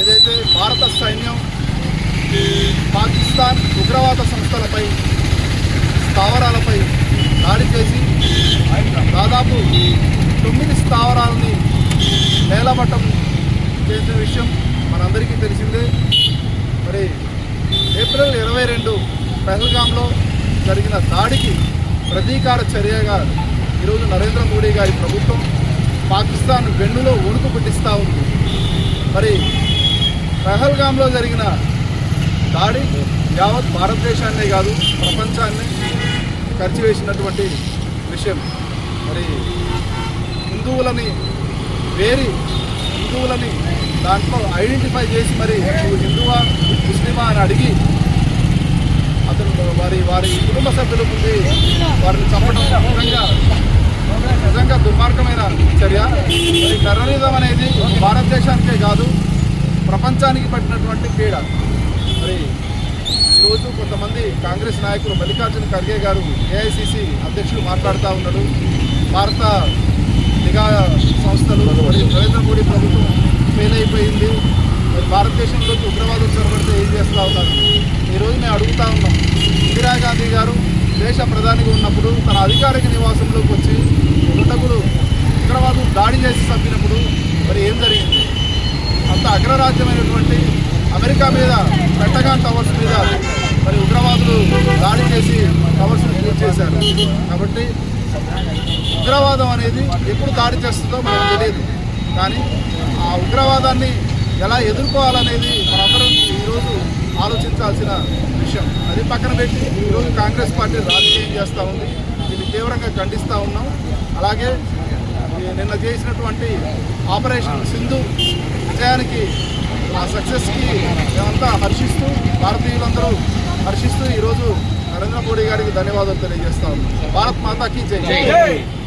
ఏదైతే భారత సైన్యం పాకిస్తాన్ ఉగ్రవాద సంస్థలపై స్థావరాలపై దాడి చేసి దాదాపు తొమ్మిది స్థావరాలని నేలమట్టం చేసిన విషయం మనందరికీ తెలిసిందే. మరి ఏప్రిల్ ఇరవై రెండు పెహల్గాంలో జరిగిన దాడికి ప్రతీకార చర్యగా ఈరోజు నరేంద్ర మోడీ గారి ప్రభుత్వం పాకిస్తాన్ వెన్నులో వణుకు పుట్టిస్తూ ఉంది. మరి పహల్గామ్లో జరిగిన దాడి యావత్ భారతదేశాన్నే కాదు ప్రపంచాన్ని ఖర్చువేసినటువంటి విషయం. మరి హిందువులని వేరి హిందువులని దాంట్లో ఐడెంటిఫై చేసి మరి నువ్వు హిందువా ముస్లిమా అని అడిగి అతను వారి వారి కుటుంబ సభ్యుల ముందు వారిని చంపడం నిజంగా నిజంగా దుర్మార్గమైన చర్య. మరి టెర్రరిజం అనేది భారతదేశానికే కాదు ప్రపంచానికి పట్టినటువంటి పీడ. మరి ఈరోజు కొంతమంది కాంగ్రెస్ నాయకులు మల్లికార్జున ఖర్గే గారు ఏఐసిసి అధ్యక్షులు మాట్లాడుతూ ఉన్నాడు భారత నిఘా సంస్థలు నరేంద్ర మోడీ ప్రభుత్వం ఫెయిల్ అయిపోయింది. మరి భారతదేశంలోకి ఉగ్రవాదం చొరబడితే ఏం చేస్తూ ఉన్నారు? ఈరోజు మేము అడుగుతా ఉన్నాం. ఇందిరాగాంధీ గారు దేశ ప్రధానిగా ఉన్నప్పుడు తన అధికారిక నివాసంలోకి వచ్చి దుండగులు ఉగ్రవాదం దాడి చేసి చంపినప్పుడు మరి ఏం జరిగింది? అగ్రరాజ్యమైనటువంటి అమెరికా మీద పెంటగాన్ టవర్స్ మీద మరి ఉగ్రవాదులు దాడి చేసి టవర్స్ని పూర్తి చేశారు. కాబట్టి ఉగ్రవాదం అనేది ఎప్పుడు దాడి చేస్తుందో మనకు తెలియదు. కానీ ఆ ఉగ్రవాదాన్ని ఎలా ఎదుర్కోవాలనేది మనందరం ఈరోజు ఆలోచించాల్సిన విషయం. అది పక్కన పెట్టి ఈరోజు కాంగ్రెస్ పార్టీ రాజకీయం చేస్తూ ఉంది. దీన్ని తీవ్రంగా ఖండిస్తూ ఉన్నాం. అలాగే నిన్న చేసినటువంటి ఆపరేషన్ సింధు విజయానికి ఆ సక్సెస్కి మేమంతా హర్షిస్తూ భారతీయులందరూ హర్షిస్తూ ఈరోజు నరేంద్ర మోడీ గారికి ధన్యవాదాలు తెలియజేస్తా ఉన్నాం. భారత్ మాతాకి జై.